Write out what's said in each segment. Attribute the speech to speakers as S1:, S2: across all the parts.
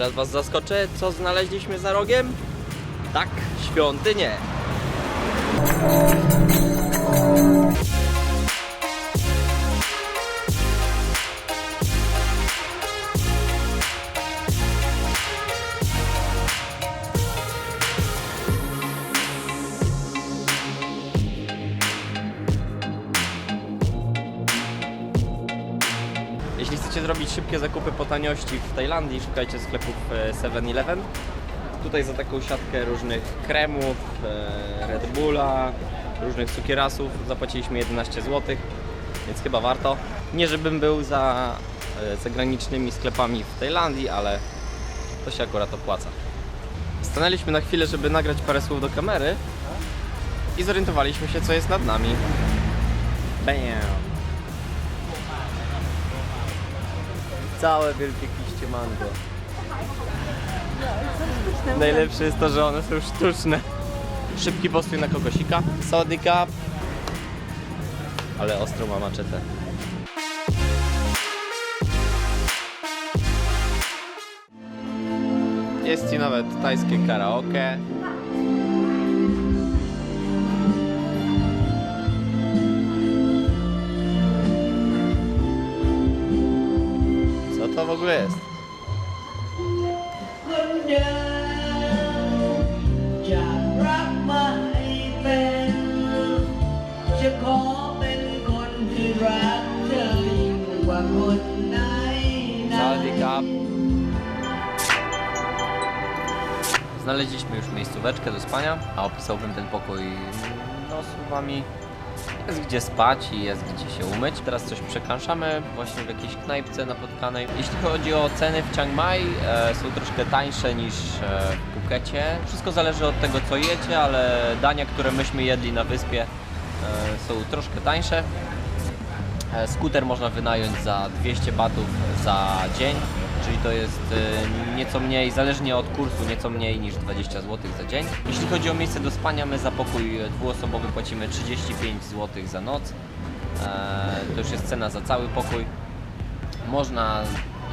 S1: Teraz was zaskoczę, co znaleźliśmy za rogiem? Tak, świątynię. Chcecie zrobić szybkie zakupy po taniości w Tajlandii, szukajcie sklepów e, 7-Eleven. Tutaj za taką siatkę różnych kremów, e, Red Bulla, różnych cukierasów zapłaciliśmy 11 zł, więc chyba warto. Nie żebym był za e, zagranicznymi sklepami w Tajlandii, ale to się akurat opłaca. Stanęliśmy na chwilę, żeby nagrać parę słów do kamery i zorientowaliśmy się, co jest nad nami. Bam! Całe wielkie kiście mango. Najlepsze jest to, że one są sztuczne. Szybki postój na kokosika. Sodika. Ale ostro ma maczetę. Jest ci nawet tajskie karaoke. to w ogóle jest? Zalwikap. Znaleźliśmy już miejscóweczkę do spania, a opisałbym ten pokój mm, no słowami jest gdzie spać i jest gdzie się umyć. Teraz coś przekręszamy właśnie w jakiejś knajpce napotkanej. Jeśli chodzi o ceny w Chiang Mai, e, są troszkę tańsze niż e, w Phukecie. Wszystko zależy od tego co jecie, ale dania, które myśmy jedli na wyspie e, są troszkę tańsze. E, Skuter można wynająć za 200 batów za dzień, czyli to jest e, nieco mniej, zależnie od kursu, nieco mniej niż 20 zł za dzień. Jeśli chodzi o miejsce do spania, my za pokój dwuosobowy płacimy 35 zł za noc. E, To już jest cena za cały pokój. Można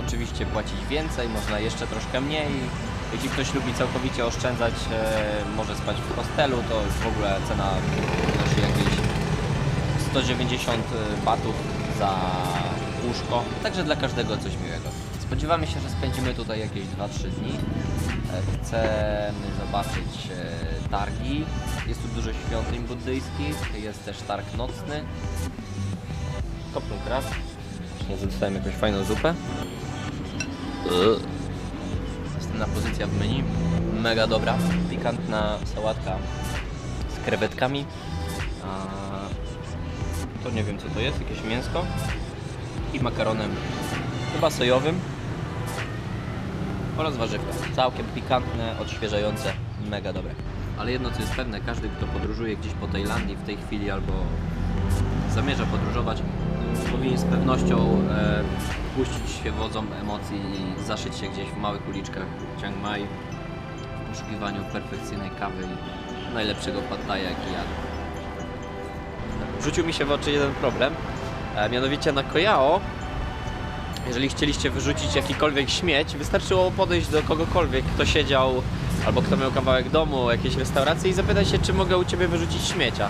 S1: oczywiście płacić więcej, można jeszcze troszkę mniej. Jeśli ktoś lubi całkowicie oszczędzać, e, może spać w hostelu, to jest w ogóle cena wynosi jakieś 190 batów za łóżko. Także dla każdego coś miłego. Spodziewamy się, że spędzimy tutaj jakieś 2-3 dni. E, Chcemy zobaczyć e, targi. Jest tu dużo świątyń buddyjskich. Jest też targ nocny. Kopnął teraz. Właśnie dostałem jakąś fajną zupę. Następna pozycja w menu. Mega dobra. Pikantna sałatka z krewetkami. To nie wiem co to jest, jakieś mięsko i makaronem chyba sojowym oraz warzywka. Całkiem pikantne, odświeżające, mega dobre. Ale jedno co jest pewne, każdy kto podróżuje gdzieś po Tajlandii w tej chwili albo zamierza podróżować, powinien z pewnością e, puścić się wodzom emocji i zaszyć się gdzieś w małych uliczkach Chiang Mai w poszukiwaniu perfekcyjnej kawy i najlepszego thai, jaki jadł rzucił mi się w oczy jeden problem. E, mianowicie na Kojao, jeżeli chcieliście wyrzucić jakikolwiek śmieć, wystarczyło podejść do kogokolwiek, kto siedział albo kto miał kawałek domu, jakiejś restauracji i zapytać się, czy mogę u Ciebie wyrzucić śmiecia.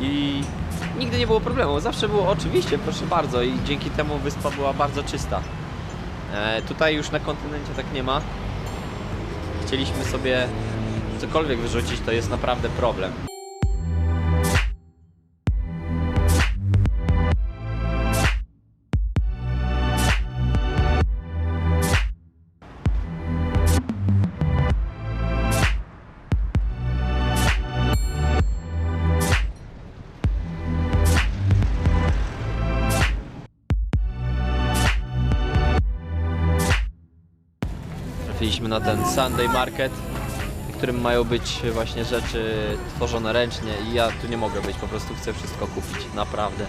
S1: I nigdy nie było problemu. Zawsze było oczywiście, proszę bardzo i dzięki temu wyspa była bardzo czysta. E, tutaj już na kontynencie tak nie ma. Chcieliśmy sobie cokolwiek wyrzucić, to jest naprawdę problem. Trafiliśmy na ten Sunday Market, w którym mają być właśnie rzeczy tworzone ręcznie i ja tu nie mogę być, po prostu chcę wszystko kupić, naprawdę.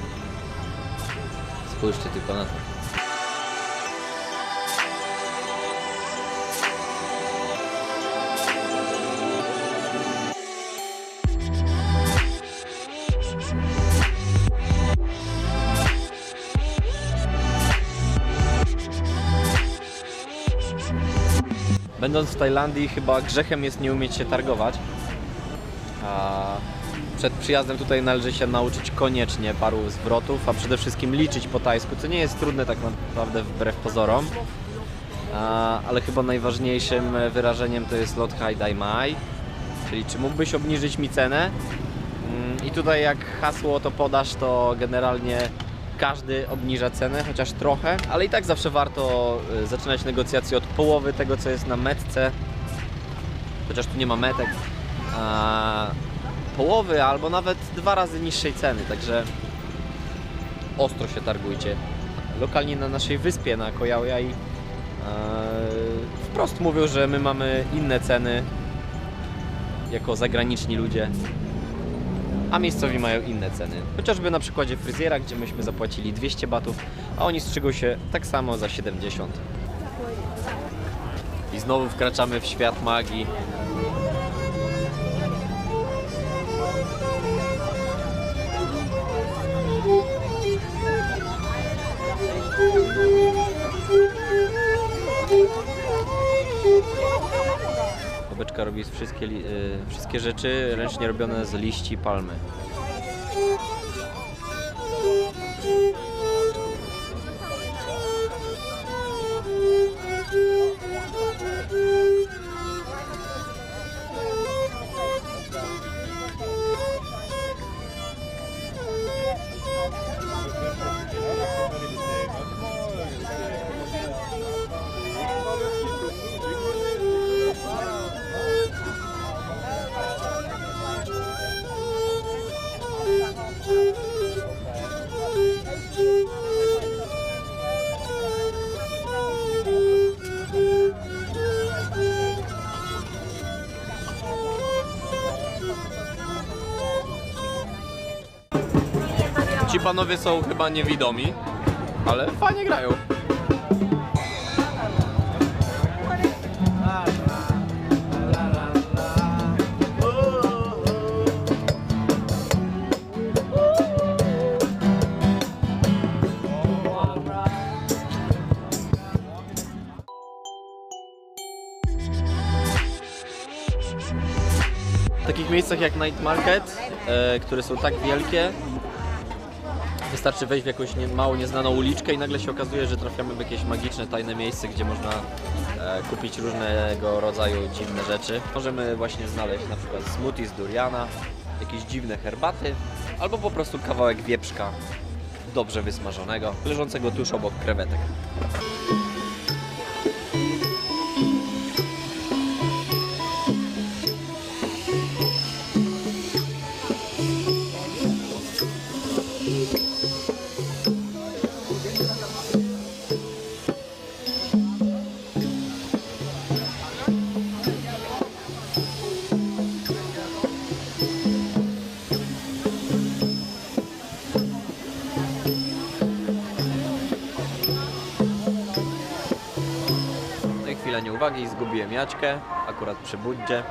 S1: Spójrzcie tylko na to. Będąc w Tajlandii chyba grzechem jest nie umieć się targować. A przed przyjazdem tutaj należy się nauczyć koniecznie paru zwrotów, a przede wszystkim liczyć po tajsku, co nie jest trudne tak naprawdę wbrew pozorom. A, ale chyba najważniejszym wyrażeniem to jest lot hai dai mai, czyli czy mógłbyś obniżyć mi cenę? Mm, I tutaj jak hasło to podasz, to generalnie każdy obniża cenę, chociaż trochę, ale i tak zawsze warto y, zaczynać negocjacje od połowy tego, co jest na metce, chociaż tu nie ma metek, a połowy albo nawet dwa razy niższej ceny, także ostro się targujcie. Lokalnie na naszej wyspie, na Kojaujai, wprost mówią, że my mamy inne ceny jako zagraniczni ludzie, a miejscowi mają inne ceny. Chociażby na przykładzie fryzjera, gdzie myśmy zapłacili 200 batów, a oni strzygą się tak samo za 70. I znowu wkraczamy w świat magii. Bobeczka robi wszystkie, y, wszystkie rzeczy ręcznie robione z liści palmy. Panowie są chyba niewidomi, ale fajnie grają. W takich miejscach jak Night Market, e, które są tak wielkie, wystarczy wejść w jakąś nie, mało nieznaną uliczkę i nagle się okazuje, że trafiamy w jakieś magiczne, tajne miejsce, gdzie można e, kupić różnego rodzaju dziwne rzeczy. Możemy właśnie znaleźć na przykład smoothie z duriana, jakieś dziwne herbaty, albo po prostu kawałek wieprzka dobrze wysmażonego, leżącego tuż obok krewetek. I chwila nieuwagi i zgubiłem Jaćkę, akurat przy buddzie.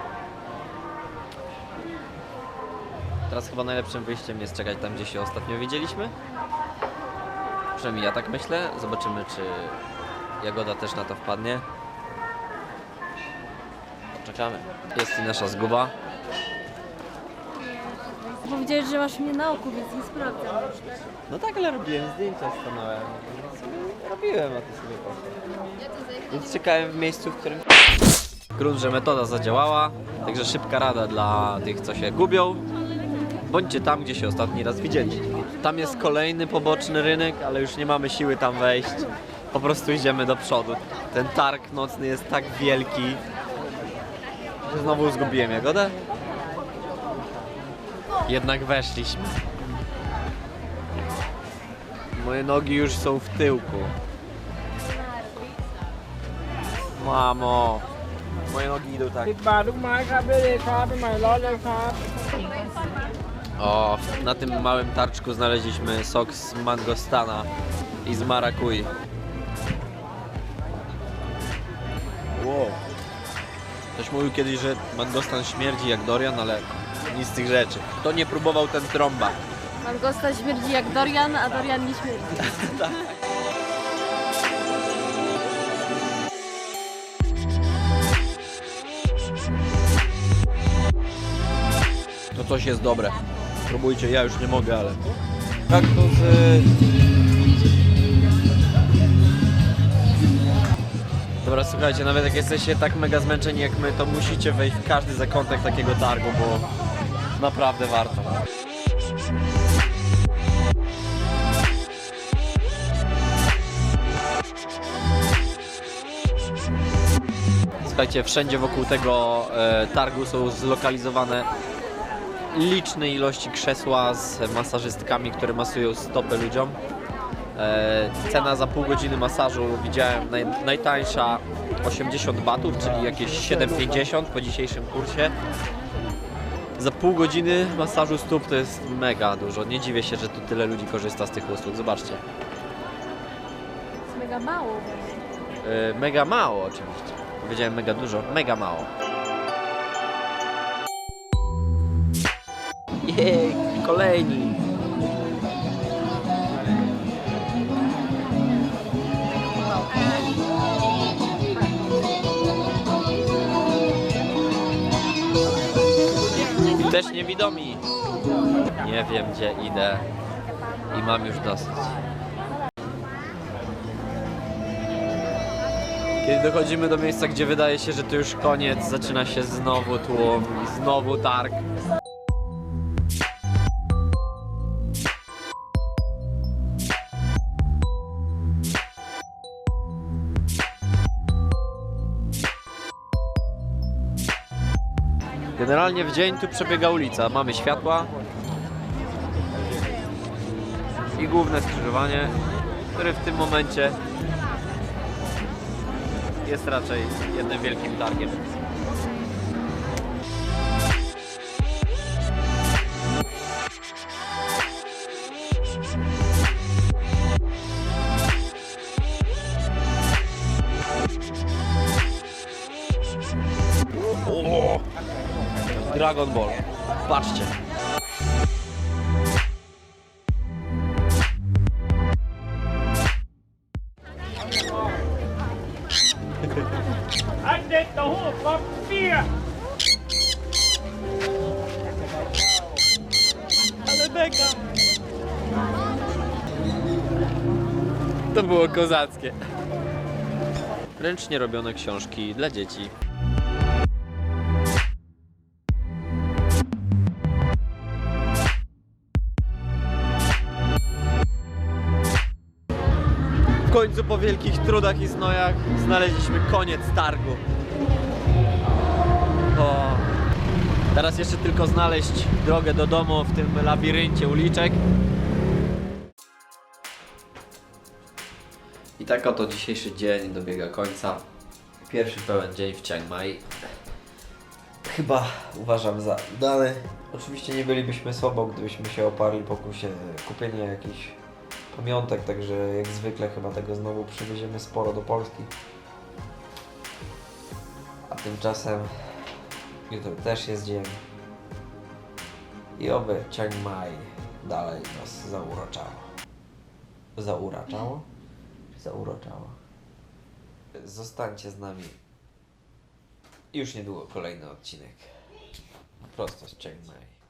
S1: Teraz chyba najlepszym wyjściem jest czekać tam, gdzie się ostatnio widzieliśmy. Przynajmniej ja tak myślę. Zobaczymy, czy Jagoda też na to wpadnie. Poczekamy. Jest i nasza zguba.
S2: Powiedziałeś, że masz mnie na oku, więc nie sprawdzam.
S1: No tak, ale robiłem zdjęcia, sobie Robiłem, a ty sobie poszedł. Więc czekałem w miejscu, w którym... Grunt, że metoda zadziałała, także szybka rada dla tych, co się gubią. Bądźcie tam, gdzie się ostatni raz widzieli. Tam jest kolejny poboczny rynek, ale już nie mamy siły tam wejść. Po prostu idziemy do przodu. Ten targ nocny jest tak wielki, że znowu zgubiłem jagodę. Jednak weszliśmy. Moje nogi już są w tyłku. Mamo. Moje nogi idą tak.
S3: สิบบาทลูกไม้ครับได้เลยครับเป็นใหม่ร้อนเลยครับ
S1: O, na tym małym tarczku znaleźliśmy sok z mangostana i z marakui. Wow. Ktoś mówił kiedyś, że mangostan śmierdzi jak Dorian, ale nic z tych rzeczy. To nie próbował ten trąba.
S2: Mangosta śmierdzi jak Dorian, a Dorian nie śmierdzi.
S1: To coś jest dobre. Próbujcie, ja już nie mogę, ale... Kaktus... Dobra, słuchajcie, nawet jak jesteście tak mega zmęczeni jak my, to musicie wejść w każdy zakątek takiego targu, bo naprawdę warto. Słuchajcie, wszędzie wokół tego e, targu są zlokalizowane liczne ilości krzesła z masażystkami, które masują stopy ludziom. E, cena za pół godziny masażu widziałem naj, najtańsza 80 batów, czyli jakieś 7,50 po dzisiejszym kursie. Za pół godziny masażu stóp to jest mega dużo. Nie dziwię się, że tu tyle ludzi korzysta z tych usług. Zobaczcie.
S2: Jest mega mało.
S1: E, mega mało oczywiście. Powiedziałem mega dużo, mega mało. Jej, kolejni. Też niewidomi. Nie wiem gdzie idę i mam już dosyć. Kiedy dochodzimy do miejsca, gdzie wydaje się, że to już koniec, zaczyna się znowu tłum znowu targ. Generalnie w dzień tu przebiega ulica. Mamy światła i główne skrzyżowanie, które w tym momencie jest raczej jednym wielkim targiem. Dragon Ball. Patrzcie.
S4: Bắp bia.
S1: To było kozackie. Ręcznie robione książki dla dzieci. Końcu po wielkich trudach i znojach znaleźliśmy koniec targu. O. Teraz jeszcze tylko znaleźć drogę do domu w tym labiryncie uliczek. I tak oto dzisiejszy dzień dobiega końca. Pierwszy pełen dzień w Chiang Mai. Chyba uważam za udany. Oczywiście nie bylibyśmy sobą, gdybyśmy się oparli pokusie kupienia jakichś pamiątek, także jak zwykle chyba tego znowu przywieziemy sporo do Polski. A tymczasem jutro też jest dzień. I oby Chiang Mai dalej nas zauroczało. Zauraczało? Czy zauroczało? Zostańcie z nami. Już niedługo kolejny odcinek. Prosto z Chiang Mai.